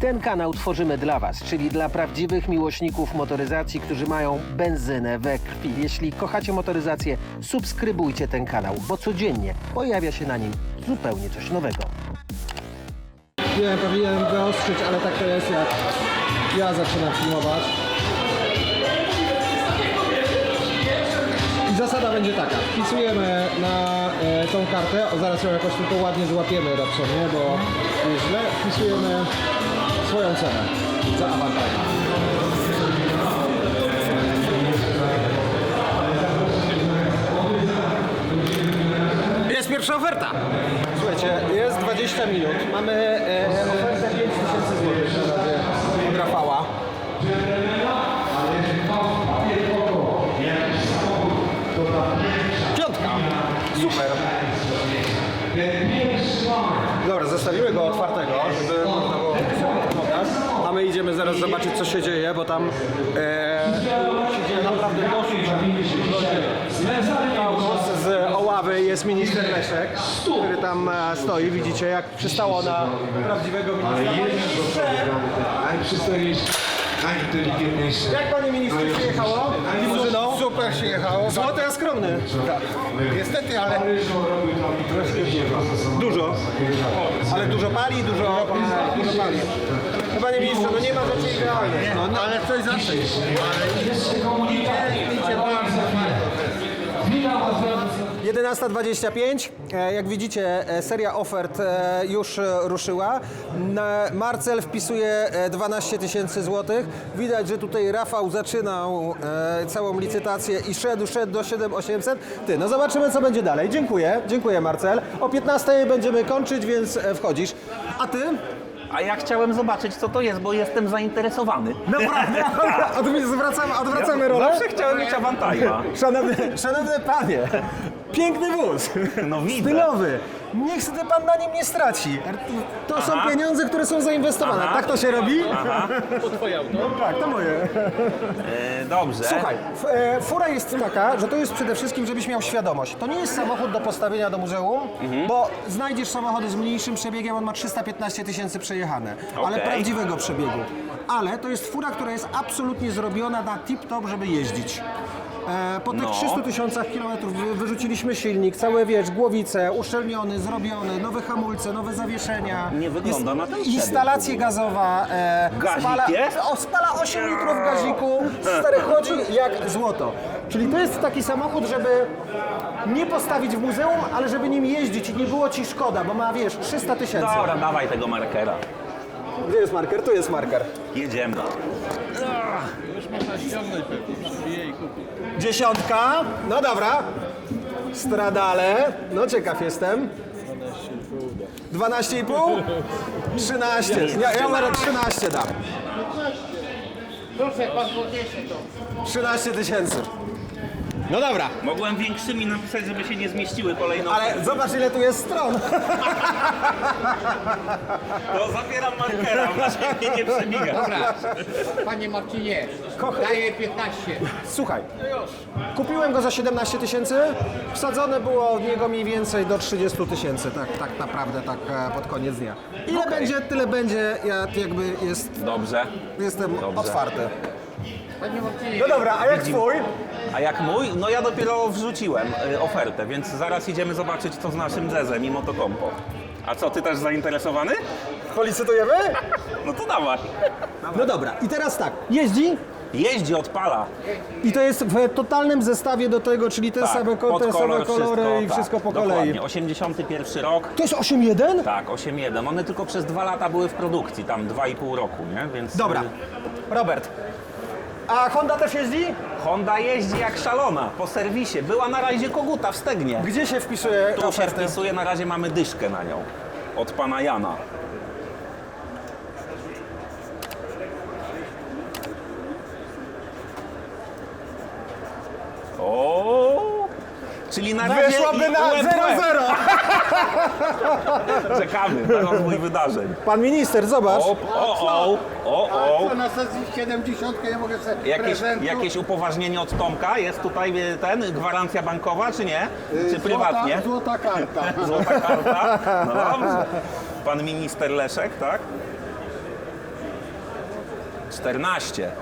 Ten kanał tworzymy dla Was, czyli dla prawdziwych miłośników motoryzacji, którzy mają benzynę we krwi. Jeśli kochacie motoryzację, subskrybujcie ten kanał, bo codziennie pojawia się na nim zupełnie coś nowego. Wiem, powinienem wyostrzyć, ale tak to jest jak ja zaczynam filmować. I zasada będzie taka, wpisujemy na e, tą kartę, o zaraz ją jakoś tylko ładnie złapiemy Robson, nie, bo jest źle, wpisujemy swoją cenę za awantaj. Jest pierwsza oferta. Słuchajcie, jest 20 minut. Mamy e, ofertę 5000 zł na razie od Rafała. Piątka. Super. Dobra, zostawimy go otwartego, żeby można było pokaz. A my idziemy zaraz zobaczyć, co się dzieje, bo tam e, się dzieje naprawdę dosyć z Oławy jest minister Leszek, który tam e, stoi. Widzicie, jak przystało na prawdziwego ministra. Jak panie ministrze przyjechało? Super się jechało. Złoty, a skromny. Niestety, ale Dużo. Ale dużo pali, dużo, dużo pali. No, Panie ministrze, no nie ma rzeczy idealnych. no, no, ale coś zawsze jest. Ale idzie, idzie bardzo fajnie. 11.25. E, Jak widzicie, e, seria ofert e, już ruszyła. Marcel wpisuje e, 12 tysięcy złotych. Widać, że tutaj Rafał zaczynał całą licytację i szedł, szedł do 7800. Ty, no zobaczymy, co będzie dalej. Dziękuję, dziękuję Marcel. O 15 będziemy kończyć, więc wchodzisz. A ty? A ja chciałem zobaczyć, co to jest, bo jestem zainteresowany. Naprawdę? Od, zwracamy, odwracamy rolę? Zawsze chciałem mieć awantajma. Szanowny, szanowny panie, piękny wóz. No widzę. Stylowy. Niech sobie pan na nim nie straci. To są pieniądze, które są zainwestowane. Aha. Tak to się robi? To twoje auto? Tak, to moje. E, dobrze. Słuchaj, f- e, fura jest taka, że to jest przede wszystkim, żebyś miał świadomość. To nie jest samochód do postawienia do muzeum, Mhm. bo znajdziesz samochody z mniejszym przebiegiem, on ma 315 tysięcy przejechane, ale Okej. prawdziwego przebiegu. Ale to jest fura, która jest absolutnie zrobiona na tip-top, żeby jeździć. E, Po tych No. 300 tysiącach kilometrów wy- wyrzuciliśmy silnik, całe wiesz, głowice, uszczelniony, zrobiony, nowe hamulce, nowe zawieszenia. Nie wygląda na ten Instalacja gazowa. E, Gazik spala, jest? o, spala 8 litrów gaziku, stary chodzi jak złoto. Czyli to jest taki samochód, żeby nie postawić w muzeum, ale żeby nim jeździć i nie było ci szkoda, bo ma wiesz 300 tysięcy. Dobra, dawaj tego markera. Gdzie jest marker? Tu jest marker. Jedziemy. Dziesiątka. No dobra. Stradale. No ciekaw jestem. 12,5? 13. Ja, ja numer 13 dam. Proszę pan podniesie to. 13 tysięcy. No dobra, Mogłem większymi napisać, żeby się nie zmieściły kolejne ale zobacz ile tu jest stron. To zabieram markera, żeby nie przebiga. Dobra, panie Marcinie, daję 15. Słuchaj, kupiłem go za 17 tysięcy, wsadzone było od niego mniej więcej do 30 tysięcy, tak, tak naprawdę, tak e, pod koniec dnia. Ile będzie, tyle będzie, ja jakby jest, Dobrze. jestem Dobrze. otwarty. Panie Marcinie, No dobra, a jak twój? A jak mój? No ja dopiero wrzuciłem y, ofertę, więc zaraz idziemy zobaczyć, co z naszym jazzem i motokompo. A co, ty też zainteresowany? Policytujemy? No to dawaj. No dobra, i teraz tak, jeździ Jeździ, odpala. i to jest w totalnym zestawie do tego, czyli te same, ko- te same kolor kolory i tak, wszystko po kolei. Dokładnie, 81 rok. To jest 8.1? Tak, 8.1. One tylko przez dwa lata były w produkcji, tam 2,5 roku, nie? Więc Dobra, y, Robert. A Honda też jeździ? Honda jeździ jak szalona po serwisie. Była na razie koguta w Stegnie. Gdzie się wpisuje Tu się ofertę? wpisuje, na razie mamy dyszkę na nią. Od pana Jana. O, Czyli na i na łeb w łeb. 0-0. Czekamy na rozwój wydarzeń. Pan minister, zobacz. O, o, o, o, o. co na sesji 70 ja mogę sobie Jakieś, prezentu. jakieś upoważnienie od Tomka? Jest tutaj ten, gwarancja bankowa, czy nie? Czy prywatnie? Złota, złota karta. Złota karta? No dobrze. Pan minister Leszek, tak? 14.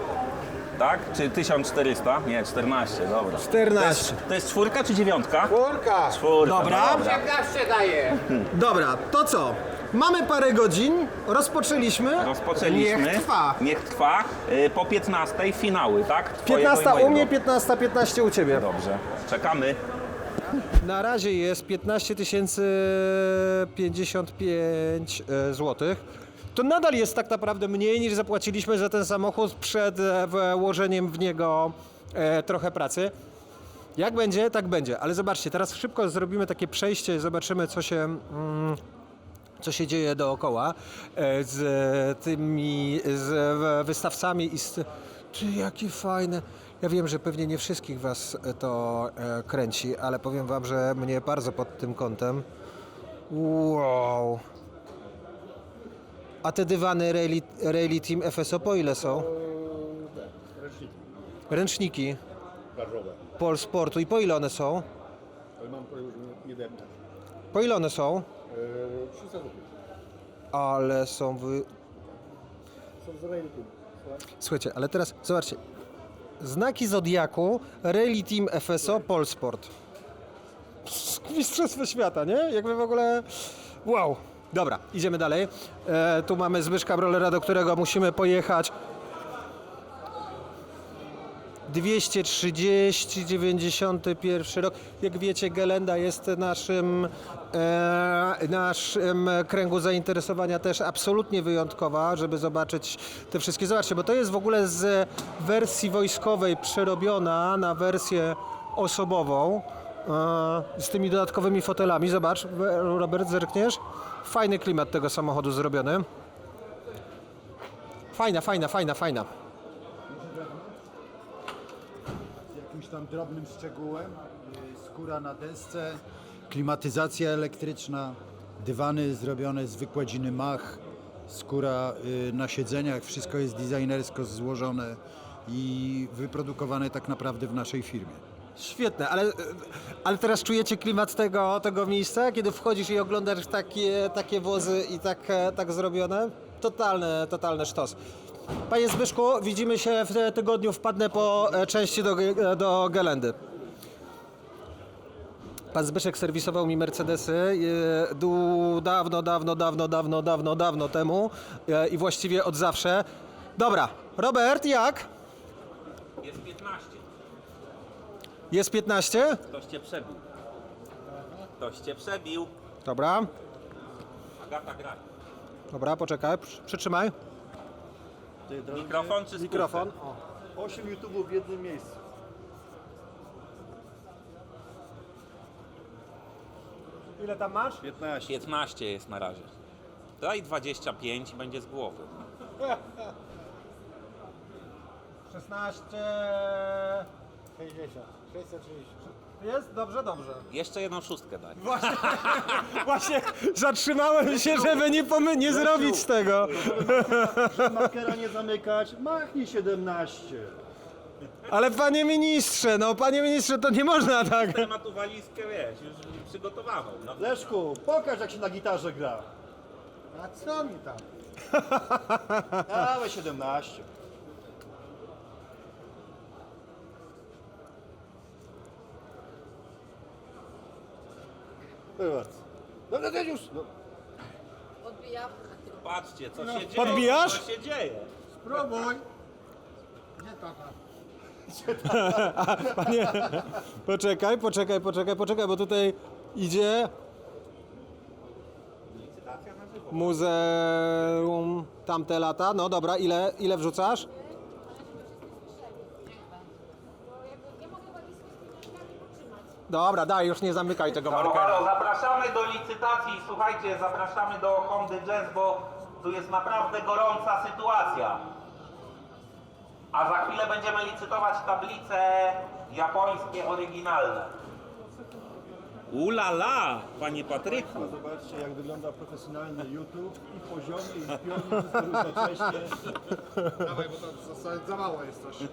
Tak? Czy 1400? Nie, 14, dobra. 14. To jest czwórka czy dziewiątka? Czwórka. Czwórka, Dobra. dobra. Dobra, to co? Mamy parę godzin, rozpoczęliśmy. Rozpoczęliśmy. Niech trwa. Niech trwa. Y, Po 15 finały, tak? Twojego 15 i mojego. u mnie, 15, 15 u ciebie. Dobrze. Czekamy. Na razie jest 15 055 zł. To nadal jest tak naprawdę mniej niż zapłaciliśmy za ten samochód przed e, włożeniem w niego e, trochę pracy. Jak będzie, tak będzie. Ale zobaczcie, teraz szybko zrobimy takie przejście, zobaczymy co się, mm, co się dzieje dookoła e, z tymi z wystawcami i z... Czy jakie fajne. Ja wiem, że pewnie nie wszystkich Was to kręci, ale powiem Wam, że mnie bardzo pod tym kątem. Wow. A te dywany Rally, Rally Team FSO po ile są? Ręczniki. Pol Sportu. I po ile one są? Mam nie depnę. Po ile one są? Eee, 300 zł. Ale są wy... Są z. Słuchajcie, ale teraz zobaczcie. Znaki Zodiaku, Rally Team FSO, Polsport. Mistrzostwo świata, nie? Jakby w ogóle... Wow. Dobra, idziemy dalej. E, tu mamy Zbyszka Brolera, do którego musimy pojechać. 230, 91 rok. Jak wiecie, Gelenda jest naszym, e, naszym kręgu zainteresowania też absolutnie wyjątkowa, żeby zobaczyć te wszystkie. Zobaczcie, bo to jest w ogóle z wersji wojskowej przerobiona na wersję osobową. e, Z tymi dodatkowymi fotelami. Zobacz, Robert, zerkniesz? Fajny klimat tego samochodu zrobiony. Fajna, fajna, fajna, fajna. Jakimś tam drobnym szczegółem. Yy, Skóra na desce, klimatyzacja elektryczna, dywany zrobione z wykładziny Mach, skóra yy, na siedzeniach, wszystko jest designersko złożone i wyprodukowane tak naprawdę w naszej firmie. Świetne, ale, ale teraz czujecie klimat tego, tego miejsca, kiedy wchodzisz i oglądasz takie, takie wozy i tak, tak zrobione? Totalny, totalny sztos. Panie Zbyszku, widzimy się w tygodniu, wpadnę po części do, do Gelendy. Pan Zbyszek serwisował mi Mercedesy e, dawno, dawno, dawno, dawno, dawno, dawno temu e, i właściwie od zawsze. Dobra, Robert, jak? Jest 15. Jest 15? Ktoś cię przebił. Ktoś cię przebił. Dobra. Agata gra. Dobra, poczekaj, przy- przytrzymaj. Mikrofon czy Mikrofon. skórce? 8 YouTube'ów w jednym miejscu. Ile tam masz? 15. 15 jest na razie. Daj 25 i będzie z głowy. 16. 60. 660. Jest? Dobrze, dobrze. Jeszcze jedną szóstkę daj. Właśnie zatrzymałem się, żeby nie, pomy- nie zrobić tego. Markera nie zamykać, machnij 17. Ale panie ministrze, no panie ministrze, to nie można tak. Ma tu walizkę, wiesz, już przygotowaną. No. Leszku, pokaż jak się na gitarze gra. A co mi tam? Dawaj 17. No, no, no już. No. Odbijam. Patrzcie, co się dzieje. Podbijasz? Co się dzieje? Spróbuj. Gdzie tata? Panie, poczekaj, poczekaj, poczekaj, poczekaj, bo tutaj idzie muzeum tamte lata. No dobra, ile, ile wrzucasz? Dobra, daj, już nie zamykaj tego Halo, markera. halo, zapraszamy do licytacji. Słuchajcie, zapraszamy do Hondy Jazz, bo tu jest naprawdę gorąca sytuacja. A za chwilę będziemy licytować tablice japońskie oryginalne. Ulala, panie Patryku. Zobaczcie, jak wygląda profesjonalny YouTube i poziomy, i wszystko równocześnie. Dawaj, bo to za, za mało jest coś.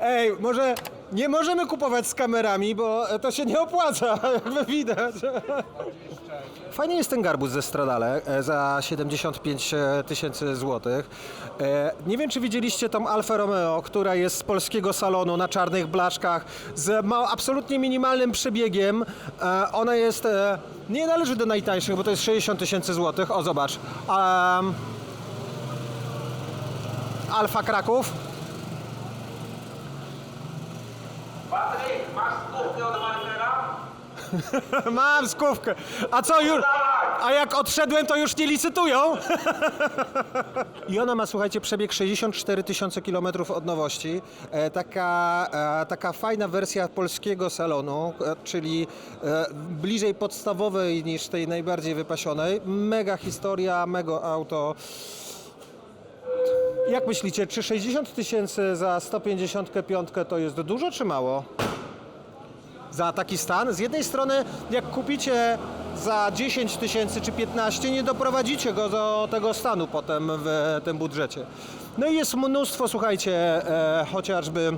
Ej, może nie możemy kupować z kamerami, bo to się nie opłaca, jakby widać. Fajnie jest ten garbus ze Stradale e, za 75 tysięcy złotych. E, Nie wiem, czy widzieliście tą Alfa Romeo, która jest z polskiego salonu na czarnych blaszkach z absolutnie minimalnym przebiegiem. E, Ona jest, e, nie należy do najtańszych, bo to jest 60 tysięcy złotych. O, zobacz. Alfa Kraków. Patryk, masz skórkę od Markera? Mam skówkę. A co już? A jak odszedłem, to już nie licytują? I ona ma, słuchajcie, przebieg 64 tysiące kilometrów od nowości. E, taka, e, taka fajna wersja polskiego salonu, e, czyli e, bliżej podstawowej niż tej najbardziej wypasionej. Mega historia, mega auto. Jak myślicie, czy 60 tysięcy za 155 to jest dużo czy mało? za taki stan. Z jednej strony, jak kupicie za 10 tysięcy czy 15, nie doprowadzicie go do tego stanu potem w tym budżecie. No i jest mnóstwo, słuchajcie, e, chociażby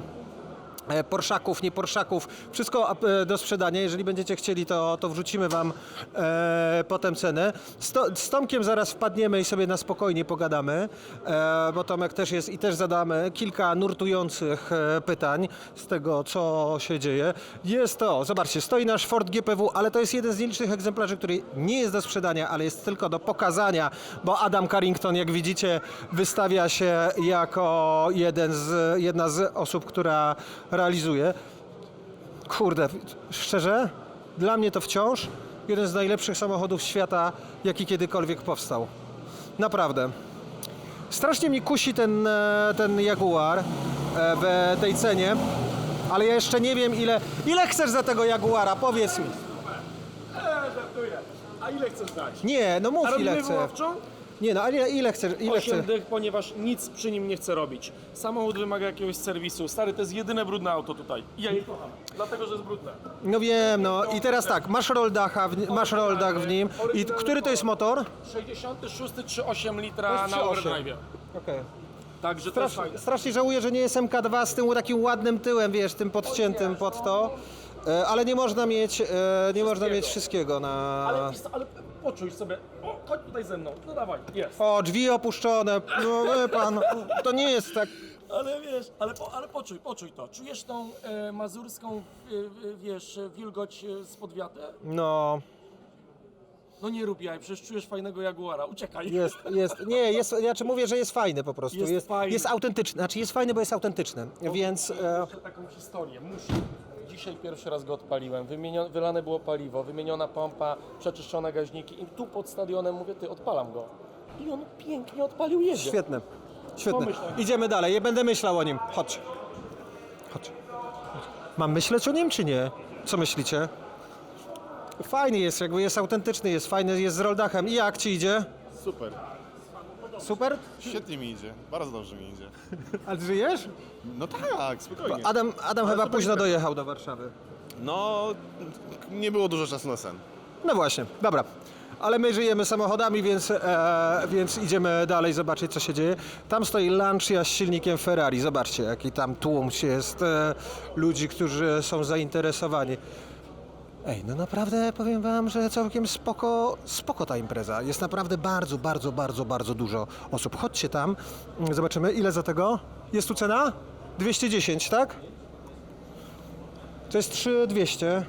Porszaków, nie Porszaków, wszystko e, do sprzedania. Jeżeli będziecie chcieli, to, to wrzucimy Wam e, potem cenę. Z, to, Tomkiem zaraz wpadniemy i sobie na spokojnie pogadamy, e, bo Tomek też jest i też zadamy kilka nurtujących e, pytań z tego, co się dzieje. Jest to, zobaczcie, stoi nasz Ford GPW, ale to jest jeden z nielicznych egzemplarzy, który nie jest do sprzedania, ale jest tylko do pokazania, bo Adam Carrington, jak widzicie, wystawia się jako jeden z, jedna z osób, która realizuje. Kurde, szczerze, dla mnie to wciąż jeden z najlepszych samochodów świata, jaki kiedykolwiek powstał. Naprawdę. Strasznie mnie kusi ten, e, ten Jaguar e, w tej cenie, ale ja jeszcze nie wiem ile... Ile chcesz za tego Jaguara? Powiedz mi. Żartuję. A ile chcesz dać? Nie, no mów A ile robimy chcesz. wyłowczą? Nie no, a ile, ile chcesz? Ile 8 chcesz? dych, ponieważ nic przy nim nie chcę robić. Samochód wymaga jakiegoś serwisu. Stary, to jest jedyne brudne auto tutaj. I ja je kocham. Dlatego, że jest brudne. No wiem, no i teraz tak, masz roldacha, w, masz roldach w nim. I który to jest motor? 66 czy 8 To litra jest na 3,8. overdrive. Okej. Także to jest Strasz, fajne. strasznie żałuję, że nie jest MK2 z tym takim ładnym tyłem, wiesz, tym podciętym pod to. E, Ale nie można mieć, e, nie można mieć wszystkiego na... Ale, ale poczuj sobie. O, chodź tutaj ze mną. No dawaj, jest. O, drzwi opuszczone, no wie pan, to nie jest tak... Ale wiesz, ale, po, ale poczuj, poczuj to. Czujesz tą e, mazurską, e, e, wiesz, wilgoć e, z podwiaty? No, No nie rób jaj, przecież czujesz fajnego Jaguara. Uciekaj. jest, jest, nie, jest, ja czy mówię, że jest fajny po prostu. Jest Jest, fajny. jest autentyczny, znaczy jest fajny, bo jest autentyczny, więc... E, Muszę taką historię, muszę. Dzisiaj pierwszy raz go odpaliłem, Wymienio, wylane było paliwo, wymieniona pompa, przeczyszczone gaźniki i tu pod stadionem mówię, ty, odpalam go. I on pięknie odpalił, jedzie. Świetne. Świetne. Pomyśl. Idziemy dalej. Ja będę myślał o nim. Chodź. Chodź. Mam myśleć o nim, czy nie? Co myślicie? Fajny jest, jakby jest autentyczny, jest fajny, jest z roldachem. I jak ci idzie? Super. Super? Świetnie mi idzie. Bardzo dobrze mi idzie. A ty żyjesz? No tak, spokojnie. Adam, Adam chyba późno dojechał do Warszawy. No, nie było dużo czasu na sen. No właśnie, dobra. Ale my żyjemy samochodami, więc, e, więc idziemy dalej zobaczyć, co się dzieje. Tam stoi Lancia z silnikiem Ferrari. Zobaczcie, jaki tam tłum jest e, ludzi, którzy są zainteresowani. Ej, no naprawdę powiem wam, że całkiem spoko, spoko ta impreza. Jest naprawdę bardzo, bardzo, bardzo, bardzo dużo osób. Chodźcie tam, zobaczymy ile za tego. Jest tu cena? 210, tak? To jest 3200.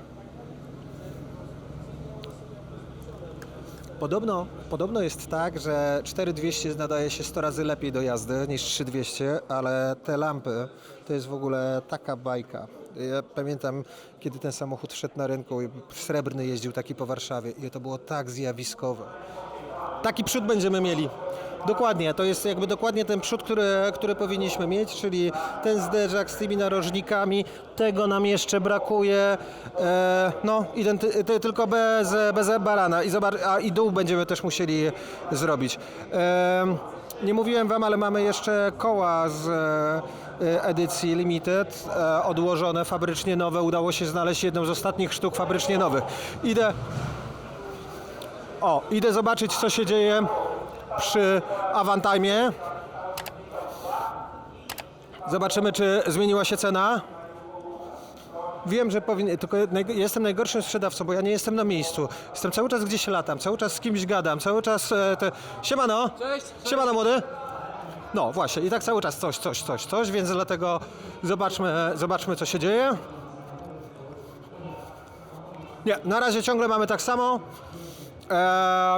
Podobno, podobno jest tak, że 4200 nadaje się 100 razy lepiej do jazdy niż 3200, ale te lampy to jest w ogóle taka bajka. Ja pamiętam, kiedy ten samochód wszedł na rynku srebrny jeździł taki po Warszawie i to było tak zjawiskowe. Taki przód będziemy mieli. Dokładnie, to jest jakby dokładnie ten przód, który, który powinniśmy mieć, czyli ten zderzak z tymi narożnikami, tego nam jeszcze brakuje, e, no identy, ty, tylko bez, bez barana I, zobacz, a, i dół będziemy też musieli zrobić. E, nie mówiłem wam, ale mamy jeszcze koła z edycji Limited, e, odłożone, fabrycznie nowe. Udało się znaleźć jedną z ostatnich sztuk fabrycznie nowych. Idę. O, idę zobaczyć, co się dzieje przy Avantime. Zobaczymy, czy zmieniła się cena. Wiem, że powinien, tylko jestem najgorszym sprzedawcą, bo ja nie jestem na miejscu. Jestem cały czas gdzieś latam, cały czas z kimś gadam, cały czas e, te... Siemano! Cześć! Siemano młody! No właśnie, i tak cały czas coś, coś, coś, coś, więc dlatego zobaczmy, zobaczmy co się dzieje. Nie, na razie ciągle mamy tak samo. E,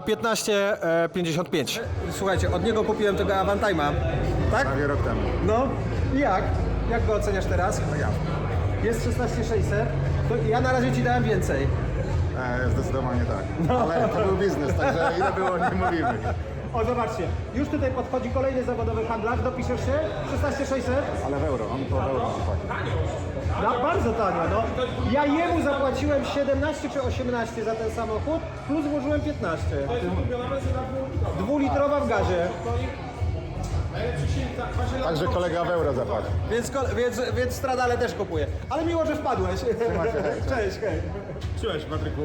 15,55. Słuchajcie, od niego kupiłem tego Avantime'a, tak? Prawie rok temu. No i jak? Jak go oceniasz teraz? Ja. Jest 16600, to ja na razie ci dałem więcej. E, zdecydowanie tak. Ale to był biznes, także ile było, nie mówimy. O, zobaczcie, już tutaj podchodzi kolejny zawodowy handlarz, dopiszesz się? 16600? Ale w euro, on to w euro zapłaci. No, bardzo tanio, no. Ja jemu zapłaciłem 17 czy 18 za ten samochód, plus włożyłem 15. Dwulitrowa w gazie. Także kolega w euro zapłaci. Więc, więc, więc Stradale też kupuję. Ale miło, że wpadłeś. Cześć, hej. Cześć Patryku.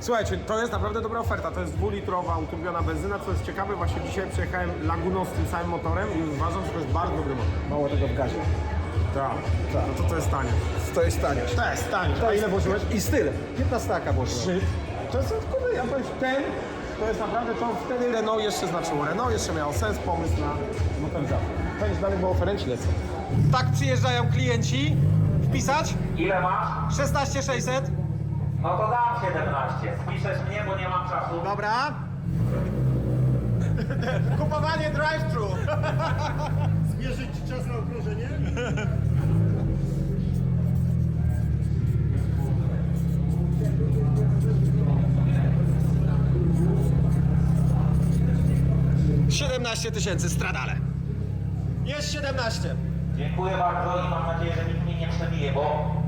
Słuchajcie, to jest naprawdę dobra oferta. To jest dwulitrowa uturbiona benzyna, co jest ciekawe. Właśnie dzisiaj przejechałem Laguną z tym samym motorem i uważam, że to jest bardzo dobry motor. Mało tego w gazie. Tak, no to to jest tanie. To jest tanie. To jest tanie. To A ile włożyłeś? I styl. 15 taka włożyłem. To jest, kurde, ja powiem, ten to jest naprawdę, to wtedy Renault jeszcze znaczyło. Renault jeszcze miał sens, pomysł na motoryzację. Pewnie dalej, bo oferenci lecą. Tak przyjeżdżają klienci. Wpisać? Ile masz? 16600. No to dam 17. Spiszesz mnie, bo nie mam czasu. Dobra. Kupowanie drive-thru. Zmierzyć czas na okrążenie? Siedemnaście tysięcy stradale. Jest 17. Dziękuję bardzo i mam nadzieję, że nikt mnie nie przebije, bo.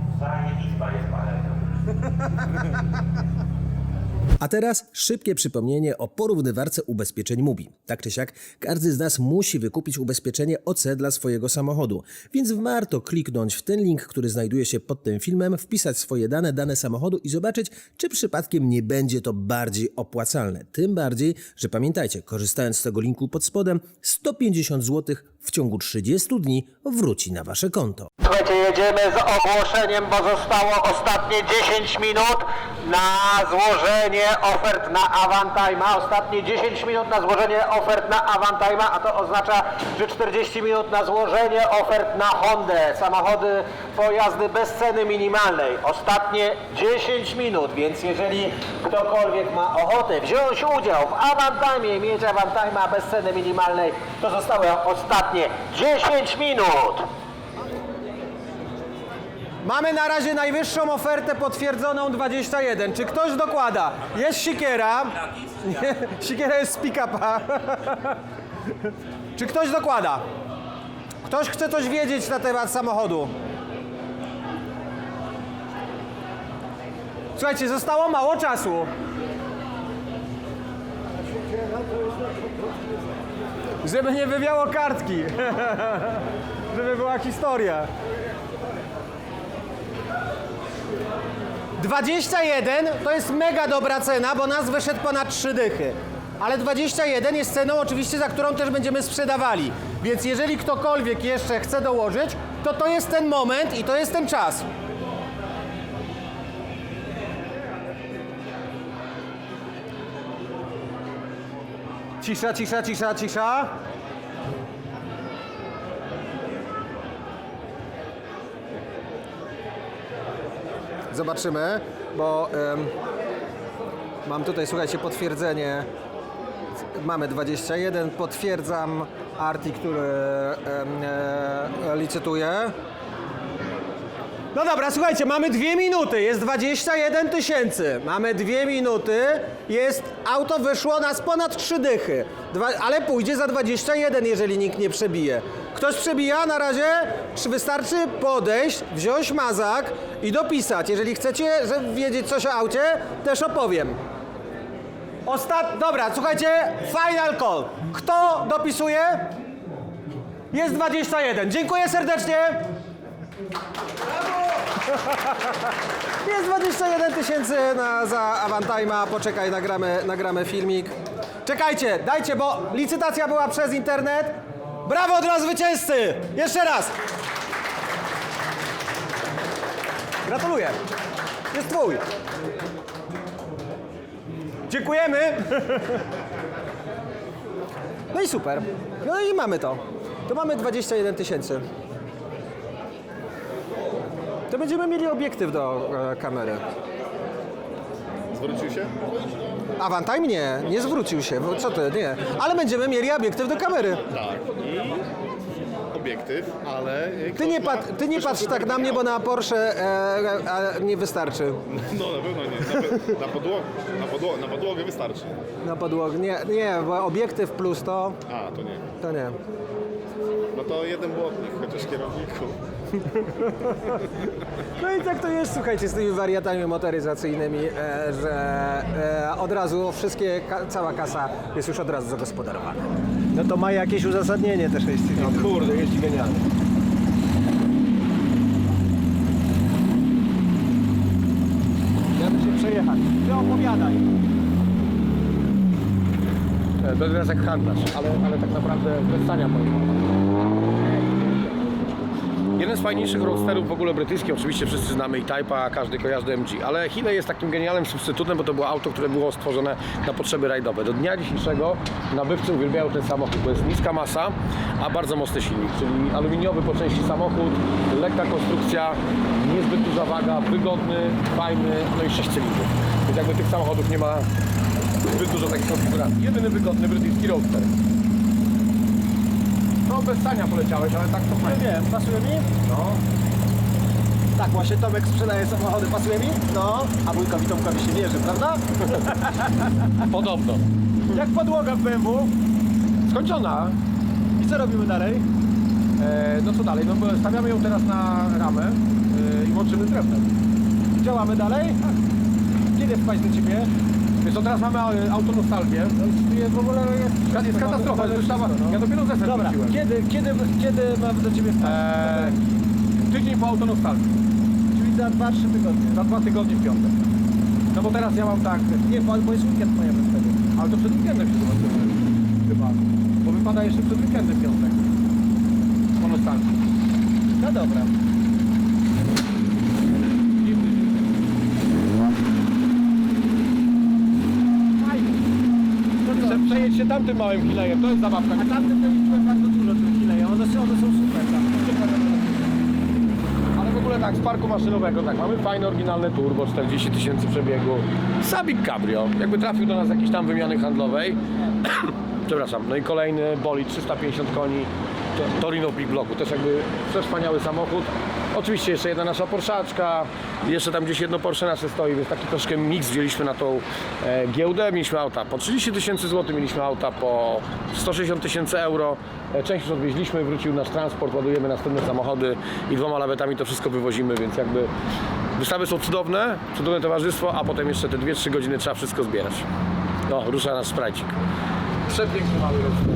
A teraz szybkie przypomnienie o porównywarce ubezpieczeń MUBI. Tak czy siak, każdy z nas musi wykupić ubezpieczenie OC dla swojego samochodu, więc warto kliknąć w ten link, który znajduje się pod tym filmem, wpisać swoje dane, dane samochodu i zobaczyć, czy przypadkiem nie będzie to bardziej opłacalne. Tym bardziej, że pamiętajcie, korzystając z tego linku pod spodem, 150 zł w ciągu 30 dni wróci na wasze konto. Słuchajcie, jedziemy z ogłoszeniem, bo zostało ostatnie 10 minut na złożenie ofert na Avantime'a. Ostatnie 10 minut na złożenie ofert na Avantime'a, a to oznacza, że 40 minut na złożenie ofert na Hondę. Samochody, pojazdy bez ceny minimalnej. Ostatnie 10 minut, więc jeżeli ktokolwiek ma ochotę wziąć udział w Avantime'ie i mieć Avantime'a bez ceny minimalnej, to zostały ostatnie 10 minut. Mamy na razie najwyższą ofertę potwierdzoną 21. Czy ktoś dokłada? Jest sikiera. Sikiera jest z pick-upa. Czy ktoś dokłada? Ktoś chce coś wiedzieć na temat samochodu? Słuchajcie, zostało mało czasu. Żeby nie wywiało kartki. Żeby była historia. 21 to jest mega dobra cena, bo nas wyszedł ponad 3 dychy. Ale 21 jest ceną oczywiście, za którą też będziemy sprzedawali. Więc jeżeli ktokolwiek jeszcze chce dołożyć, to to jest ten moment i to jest ten czas. Cisza, cisza, cisza, cisza. Zobaczymy, bo em, mam tutaj, słuchajcie, potwierdzenie. Mamy 21, potwierdzam Arti, który em, e, licytuje. No dobra, słuchajcie, mamy dwie minuty, jest 21 tysięcy. Mamy dwie minuty, jest, auto wyszło nas ponad trzy dychy. Dwa, ale pójdzie za 21, jeżeli nikt nie przebije. Ktoś przebija na razie? Czy wystarczy podejść, wziąć mazak i dopisać? Jeżeli chcecie wiedzieć coś o aucie, też opowiem. Ostat... Dobra, słuchajcie, final call. Kto dopisuje? Jest 21. Dziękuję serdecznie. Jest 21 tysięcy na, za Avantime'a. Poczekaj, nagramy, nagramy filmik. Czekajcie, dajcie, bo licytacja była przez internet. Brawo dla zwycięzcy! Jeszcze raz! Gratuluję. Jest twój. Dziękujemy. No i super. No i mamy to. To mamy 21 tysięcy. To będziemy mieli obiektyw do e, kamery. Zwrócił się? Avantime nie, nie zwrócił się. bo Co ty, nie. Ale będziemy mieli obiektyw do kamery. Tak. I obiektyw, ale... Ty nie, pat, ty nie patrz tak na mnie, bo na Porsche e, e, nie wystarczy. No na pewno nie. Na, pe- na, podłogę, na, podłogę, na podłogę wystarczy. Na podłogę. Nie, nie, bo obiektyw plus to, A, to nie. to nie. No to jeden błotnik, chociaż kierowniku. No i tak to jest, słuchajcie, z tymi wariatami motoryzacyjnymi, e, że e, od razu wszystkie, ka, cała kasa jest już od razu zagospodarowana. No to ma jakieś uzasadnienie też jest. No kurde, jest genialnie. Ja się przejechać. Ty opowiadaj. To jest jak handlarz, ale, ale tak naprawdę bez stania powiem. Jeden z fajniejszych roadsterów w ogóle brytyjskich, oczywiście wszyscy znamy E-Type'a, każdy kojarzy MG, ale Hile jest takim genialnym substytutem, bo to było auto, które było stworzone na potrzeby rajdowe. Do dnia dzisiejszego nabywcy uwielbiają ten samochód, bo jest niska masa, a bardzo mocny silnik, czyli aluminiowy po części samochód, lekka konstrukcja, niezbyt duża waga, wygodny, fajny, no i 6 cylindrów. Więc jakby tych samochodów nie ma zbyt dużo takich konfiguracji. Jedyny wygodny brytyjski roadster. No bez stania poleciałeś, ale tak to fajnie. Wiem, pasuje mi? No. Tak, właśnie Tomek sprzedaje samochody, pasuje mi? No. A wujkowi Tomkowi się wierzy, prawda? Podobno. Jak podłoga w BMW. Skończona. I co robimy dalej? E, no co dalej? No bo stawiamy ją teraz na ramę e, i łączymy drewnem. Działamy dalej? Kiedy wpaść do ciebie? Co, teraz mamy e, autonostalgię. Jest w ogóle jest... Jest katastrofa, jest wystawa. Ja dopiero zestaw Dobra, wróciłem. kiedy, kiedy, kiedy mam do ciebie wpaść? E, tydzień po autonostalgii. Czyli za 2-3 tygodnie. Za dwa tygodnie w piątek. No bo teraz ja mam tak, Nie, bo, bo jest weekend moja wtedy. ale to przed weekendem się zobaczymy. Chyba. Bo wypada jeszcze przed weekendem piątek. Po nostalgii. No dobra. Chcę przejeść się tamtym małym hilejem, to jest zabawka. A tamtym to liczyłem bardzo dużo tych chwilę. One, są- one są super tam. Ale w ogóle tak, z parku maszynowego, tak, mamy fajne, oryginalne turbo, 40 tysięcy przebiegu. Sabik Cabrio, jakby trafił do nas jakiejś tam wymiany handlowej. Przepraszam, no i kolejny bolid, 350 koni, to- Torino w Big Blocku, też jakby przewspaniały samochód. Oczywiście jeszcze jedna nasza Porszaczka, jeszcze tam gdzieś jedno Porsche nasze stoi, więc taki troszkę mix wzięliśmy na tą e, giełdę. Mieliśmy auta po 30 tysięcy złotych, mieliśmy auta po 160 tysięcy euro. E, część już odwieźliśmy, wrócił nasz transport, ładujemy następne samochody i dwoma lawetami to wszystko wywozimy, więc jakby wystawy są cudowne, cudowne towarzystwo, a potem jeszcze te 2-3 godziny trzeba wszystko zbierać. No, rusza nasz sprajcik. Przepiękny mały rozwój.